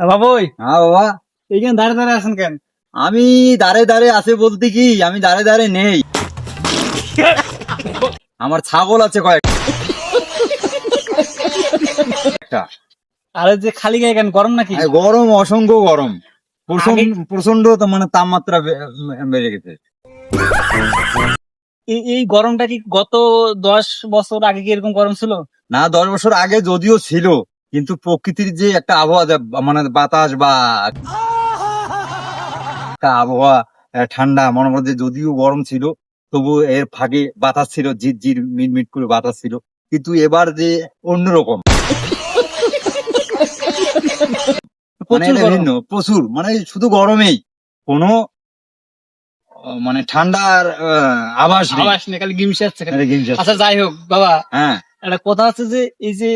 বাবুই হ্যাঁ বাবা। এইখানে দাঁড়িয়ে দাঁড়িয়ে আছেন কেন? আমি দাঁড়ে দাঁড়ে আছে বলতে কি আমি দাঁড়ে দাঁড়ে নেই। আমার ছাগল আছে কয়েকটা আরে যে খালি গায়ে কেন গরম নাকি? গরম অসংখ্য গরম। প্রচণ্ড মানে তাপমাত্রা বেড়ে গেছে। এই- এই গরমটা কি গত দশ বছর আগে কি এরকম গরম ছিল? না দশ বছর আগে যদিও ছিল। কিন্তু প্রকৃতির যে একটা আবহাওয়া মানে বাতাস বা একটা আবহাওয়া ঠান্ডা মনে করো যে যদিও গরম ছিল তবু এর ফাঁকে বাতাস ছিল ঝির ঝির মিট করে বাতাস ছিল। কিন্তু এবার যে অন্যরকম। মানে প্রচুর ভিন্ন প্রচুর। মানে শুধু গরমেই কোনো মানে ঠান্ডার আভাস আবাস নেই খালি আচ্ছা যাই হোক বাবা। হ্যাঁ। একটা কথা আছে যে এই যে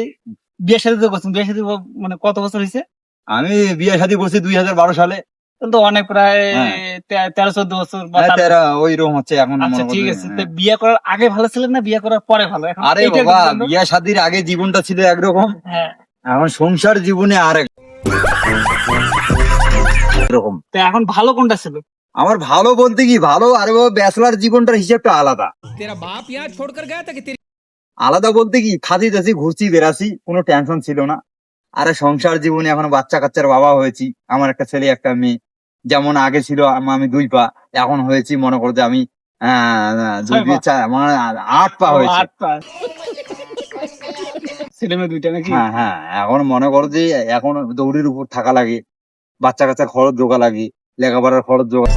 বিয়ের সাথে তো করছেন বিয়ের সাথে মানে কত বছর হয়েছে? আমি বিয়ের সাথে করছি দুই হাজার বারো সালে। তো অনেক প্রায় হ্যাঁ। তেরো চোদ্দ বছর হ্যাঁ, তেরো ওই রকম হচ্ছে এখন আচ্ছা ঠিক আছে। হ্যাঁ। বিয়ে করার আগে ভালো ছিলেন না? বিয়ে করার পরে ভালো? আরে বাবা বিয়ে শাদীর আগে জীবনটা ছিল একরকম। এখন সংসার জীবনে আরেক এরকম। তো এখন ভালো কোনটা ছিল? আমার ভালো বলতে কি ভালো আরে বাবা ব্যাচলার জীবনটার হিসেবটা আলাদা। তেরা বাপ ইয়া ছোড় কর গয়া তা কি আলাদা বলতে কি খাদি দাসি ঘুরছি বেরাসি কোনো টেনশন ছিল না। আরে সংসার জীবনে এখন বাচ্চা কাচ্চার বাবা হয়েছি আমার একটা ছেলে একটা মেয়ে। যেমন আগে ছিল আমি দুই পা এখন হয়েছি মনে করো যে আমি আট পা হয়েছে। হ্যাঁ হ্যাঁ এখন মনে করো যে এখন দৌড়ির উপর থাকা লাগে বাচ্চা কাচ্চার খরচ জোগা লাগে লেখাপড়ার খরচ জোগা